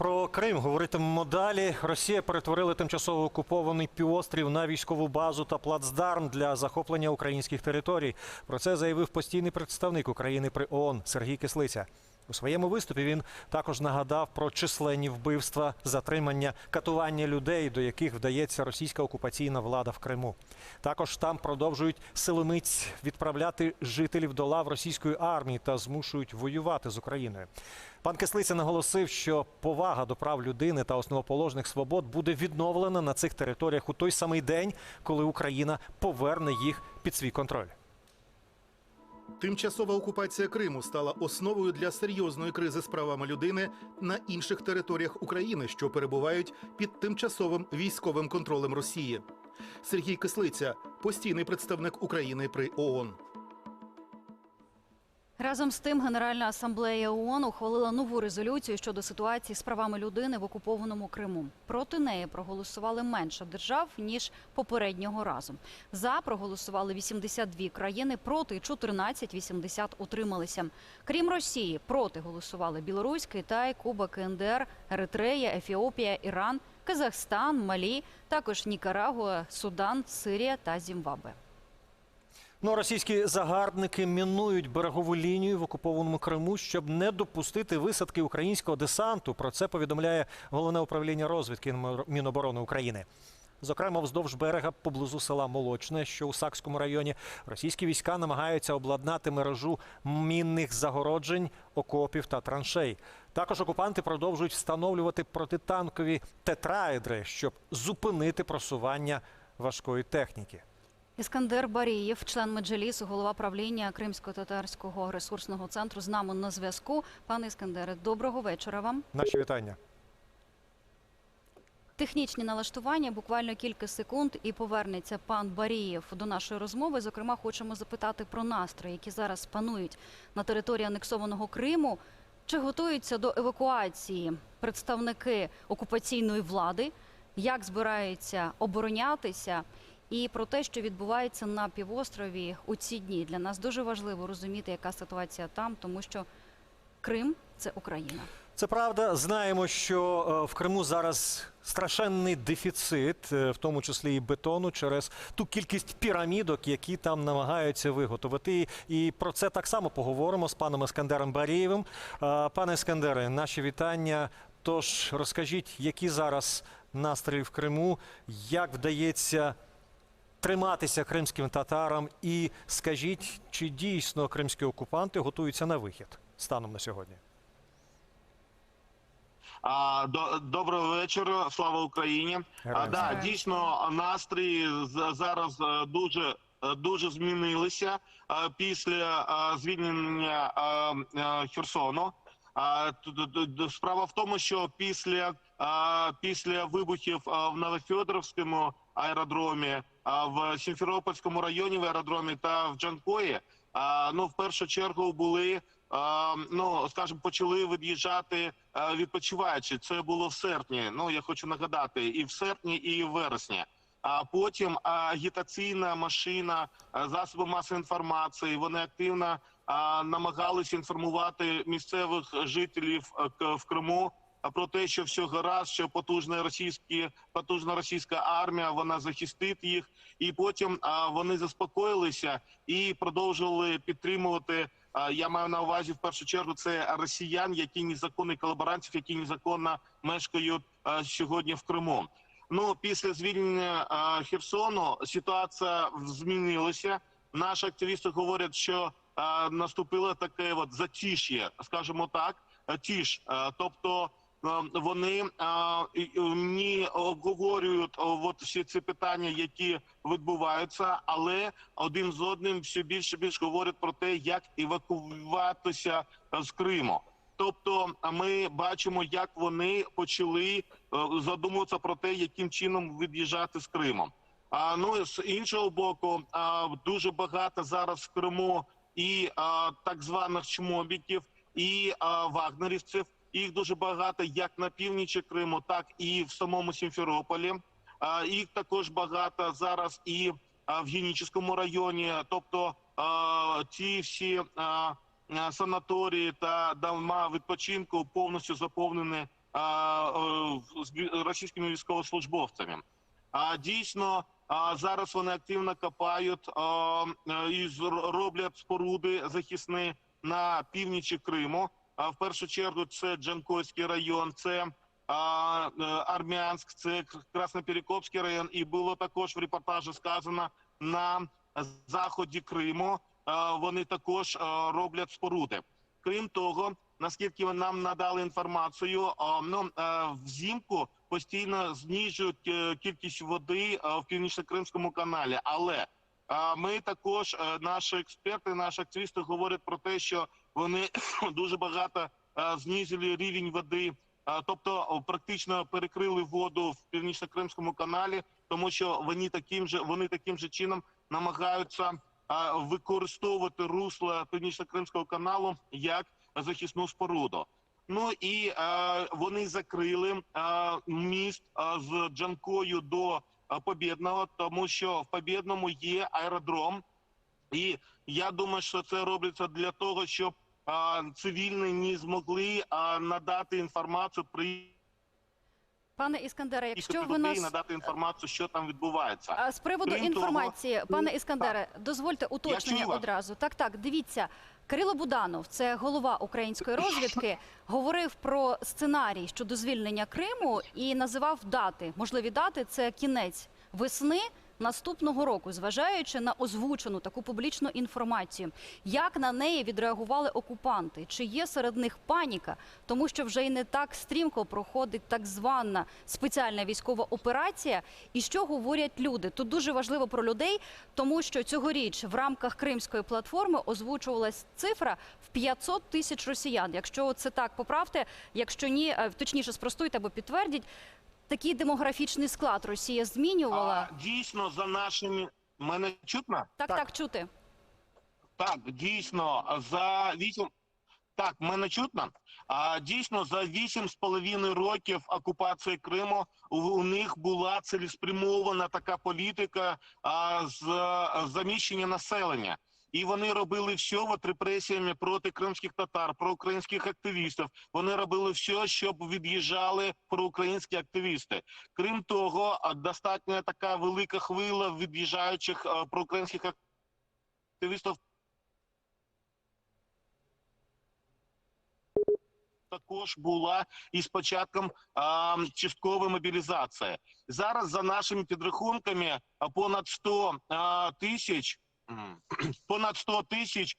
Про Крим говоритимемо далі. Росія перетворила тимчасово окупований півострів на військову базу та плацдарм для захоплення українських територій. Про це заявив постійний представник України при ООН Сергій Кислиця. У своєму виступі він також нагадав про численні вбивства, затримання, катування людей, до яких вдається російська окупаційна влада в Криму. Також там продовжують силомиць відправляти жителів до лав російської армії та змушують воювати з Україною. Пан Кислиця наголосив, що повага до прав людини та основоположних свобод буде відновлена на цих територіях у той самий день, коли Україна поверне їх під свій контроль. Тимчасова окупація Криму стала основою для серйозної кризи з правами людини на інших територіях України, що перебувають під тимчасовим військовим контролем Росії. Сергій Кислиця, постійний представник України при ООН. Разом з тим, Генеральна асамблея ООН ухвалила нову резолюцію щодо ситуації з правами людини в окупованому Криму. Проти неї проголосували менше держав ніж попереднього разу. За проголосували 82 країни, проти 14, 80 утрималися. Крім Росії, проти голосували Білорусь, Китай, Куба, КНДР, Еритрея, Ефіопія, Іран, Казахстан, Малі, також Нікарагуа, Судан, Сирія та Зімбабве. Ну, російські загарбники мінують берегову лінію в окупованому Криму, щоб не допустити висадки українського десанту. Про це повідомляє головне управління розвідки Міноборони України. Зокрема, вздовж берега поблизу села Молочне, що у Сакському районі, російські війська намагаються обладнати мережу мінних загороджень, окопів та траншей. Також окупанти продовжують встановлювати протитанкові тетраедри, щоб зупинити просування важкої техніки. Іскандер Барієв, член Меджелісу, голова правління Кримсько-татарського ресурсного центру з нами на зв'язку. Пане Іскандере, доброго вечора вам. Наші вітання. Технічні налаштування, буквально кілька секунд, і повернеться пан Барієв до нашої розмови. Зокрема, хочемо запитати про настрої, які зараз панують на території анексованого Криму. Чи готуються до евакуації представники окупаційної влади? Як збираються оборонятися? І про те, що відбувається на півострові у ці дні, для нас дуже важливо розуміти, яка ситуація там, тому що Крим це Україна. Це правда. Знаємо, що е, в Криму зараз страшенний дефіцит, е, в тому числі і бетону, через ту кількість пірамідок, які там намагаються виготовити. І про це так само поговоримо з паном Ескандером Барієвим. Пане Ескандере, наші вітання. Тож розкажіть, які зараз настрої в Криму, як вдається триматися кримським татарам, і скажіть, чи дійсно кримські окупанти готуються на вихід станом на сьогодні? До, доброго вечора, слава Україні. А, да, дійсно, настрій зараз е, дуже е, дуже змінилися е, після звільнення Херсону. А, Справа в тому, що після, після вибухів в Новофедоровському аеродромі, в Сімферопольському районі в аеродромі та в Джанкої, ну в першу чергу були ну скажімо, почали від'їжджати відпочиваючи. Це було в серпні. Ну я хочу нагадати, і в серпні, і в вересні. А потім агітаційна машина, засоби масової інформації. Вони активно намагалися інформувати місцевих жителів к- в Криму. Про те, що все гаразд, що потужна російські потужна російська армія вона захистить їх, і потім вони заспокоїлися і продовжували підтримувати. Я маю на увазі в першу чергу це росіян, які незаконні колаборантів, які незаконно мешкають сьогодні в Криму. Ну після звільнення Херсону ситуація змінилася. Наші активісти говорять, що наступило таке от затиш'я, скажімо так, а, тіш. Тобто вони а, і- і не обговорюють от всі ці питання, які відбуваються, але один з одним все більше і більше говорять про те, як евакуюватися з Криму. Тобто, ми бачимо, як вони почали е, задумуватися про те, яким чином від'їжджати з Криму. А ну з іншого боку, дуже багато зараз в Криму і а, так званих чмобіків, і а, вагнерівців. Їх дуже багато як на північі Криму, так і в самому Сімферополі. А, їх також багато зараз і а, в Генічеському районі. Тобто а, ці всі а, а, санаторії та дома відпочинку повністю заповнені а, е, російськими військовослужбовцями. А дійсно а, зараз вони активно копають а, е, і роблять споруди захисні на північі Криму. А в першу чергу це Джанкойський район, це е, Армянськ, це Красноперекопський район. І було також в репортажі сказано на заході Криму. Вони також роблять споруди. Крім того, наскільки нам надали інформацію, ну а, взимку постійно знижують е, кількість води в північно-кримському каналі. Але ми також, е, наші експерти, наші активісти говорять про те, що вони дуже багато знизили рівень води, тобто практично перекрили воду в північно-кримському каналі, тому що вони таким же вони таким же чином намагаються використовувати русло північно-кримського каналу як захисну споруду. Ну і е, вони закрили е, міст е, з Джанкою до е, Побєдного, тому що в Побєдному є аеродром, і я думаю, що це робиться для того, щоб е, цивільні не змогли е, надати інформацію при Пане Іскандере, якщо ви нас надати інформацію, що там відбувається. А з приводу Крім інформації, того, пане Іскандере, дозвольте уточнення одразу. Так, так, дивіться. Кирило Буданов, це голова української розвідки, говорив про сценарій щодо звільнення Криму і називав дати. Можливі дати це кінець весни наступного року, зважаючи на озвучену таку публічну інформацію. Як на неї відреагували окупанти? Чи є серед них паніка? Тому що вже й не так стрімко проходить так звана спеціальна військова операція. І що говорять люди? Тут дуже важливо про людей, тому що цьогоріч в рамках кримської платформи озвучувалась цифра в 500 тисяч росіян. Якщо це так, поправте. Якщо ні, е, точніше спростуйте або підтвердіть. Такий демографічний склад Росія змінювала. А, дійсно, за нашими мене чутно? Так, так, чути. Так, дійсно, за вісім. Так, мене чутно. А дійсно за вісім з половиною років окупації Криму у них була цілеспрямована така політика а, з заміщення населення. І вони робили все от репресіями проти кримських татар, про українських активістів. Вони робили все, щоб від'їжджали проукраїнські активісти. Крім того, достатньо така велика хвиля від'їжджаючих проукраїнських активістів також була із початком а, часткової мобілізації. Зараз за нашими підрахунками понад 100 а, тисяч понад 100 тисяч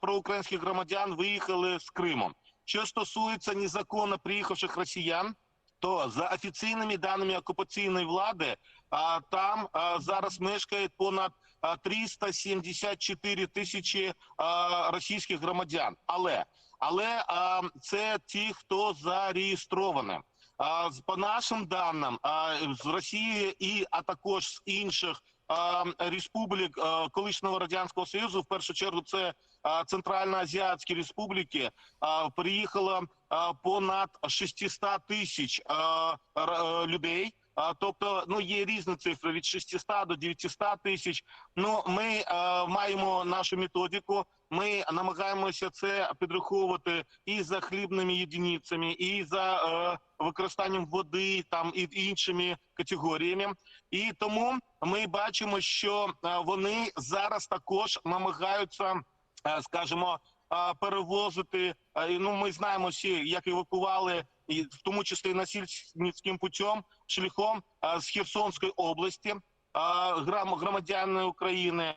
проукраїнських громадян виїхали з Криму. Що стосується незаконно приїхавших росіян, то за офіційними даними окупаційної влади, а, там зараз мешкає понад а, 374 тисячі російських громадян. Але але це ті, хто зареєстровані. По нашим даним, з Росії і а також з інших республік колишнього радянського союзу, в першу чергу, це Центральноазіатські республіки, приїхало понад 600 тисяч е, людей. А, тобто, ну є різні цифри від 600 до 900 тисяч. Ну ми е, маємо нашу методику. Ми намагаємося це підраховувати і за хлібними єдиницями, і за е, використанням води, там і іншими категоріями. І тому ми бачимо, що е, вони зараз також намагаються, е, скажімо, перевозити. Ну, ми знаємо всі, як евакували, і в тому числі насильницьким путем, шляхом з Херсонської області, е, грам- громадян України.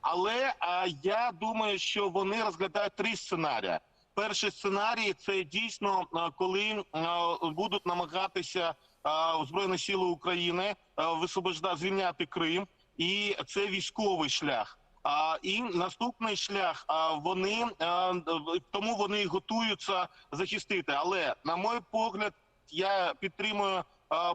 Але я думаю, що вони розглядають три сценарії. Перший сценарій це дійсно коли будуть намагатися збройні сили України висвобождати звільняти Крим, і це військовий шлях. А і наступний шлях, а вони тому вони готуються захистити. Але на мій погляд, я підтримую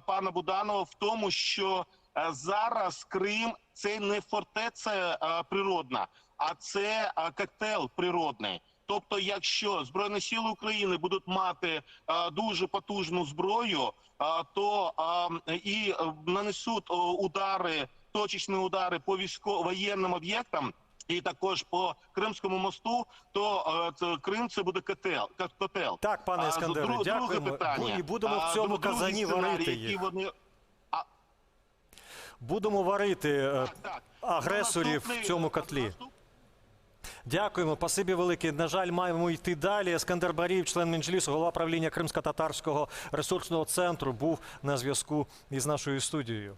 пана Буданова в тому, що а, зараз Крим це не фортеця природна, а це а, коктейль природний. Тобто, якщо збройні сили України будуть мати а, дуже потужну зброю, а, то а, і нанесуть а, удари, точечні удари по військово воєнним об'єктам. і також по Кримському мосту, то е, це Крим це буде котел. котел. Так, пане А, Іскандере, дру- дякуємо. Друге питання. І будемо в цьому казані варити їх. Вони... Будемо варити е, Так, так. агресорів Наступний- в цьому котлі. наступ- Дякуємо, пасибі велике. На жаль, маємо йти далі. Ескандер Барів, член Мінджлісу, голова правління Кримсько-татарського ресурсного центру, був на зв'язку із нашою студією.